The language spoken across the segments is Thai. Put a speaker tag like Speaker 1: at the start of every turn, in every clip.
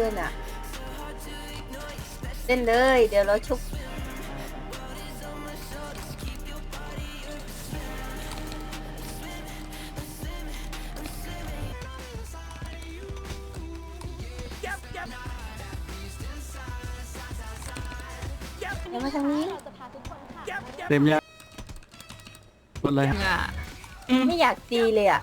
Speaker 1: เล่นอะเล่นเลย เดี๋ยวเราชุบ เดี๋ยวมาทางนี้
Speaker 2: เต็มยังหมดเลย
Speaker 1: ไม่อยากตีเลยอะ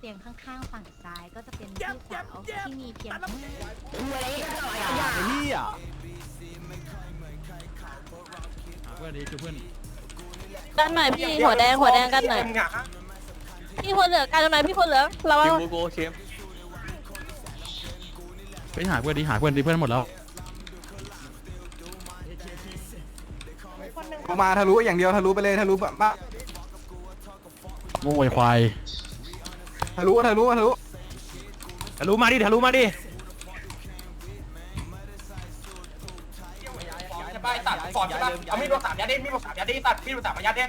Speaker 3: เตียงข้างๆฝั่งซ้ายก็จะเป็นพี่สาวที่มีเพียงแค่
Speaker 2: ไอ้นี่อะเพื่อนดีจุเพื่อน
Speaker 4: กันหน่อยพี่หัวแดงหัวแดงกันหน่อย พี่คนเหลือกันหน่อยพี่คนเหลือเรา
Speaker 2: คิวโกเชมไปหาเพื่อนดีหาเพื่อนดีเพื่อนหมดแล้ว
Speaker 5: กูมาทะลุอย่างเดียวทะลุไปเลยทะลุแบบบ้า
Speaker 2: โง่ไอ้ควาย
Speaker 5: ทะลุทะลุทะลุ
Speaker 2: ทะลุมาดิทะลุมาดิ
Speaker 6: จะไปตัดฟอร์ดใช่ปะเอามีดมาสามยัดดิมีดมาสามยัดดิตัดมีดมาสามยัดดิ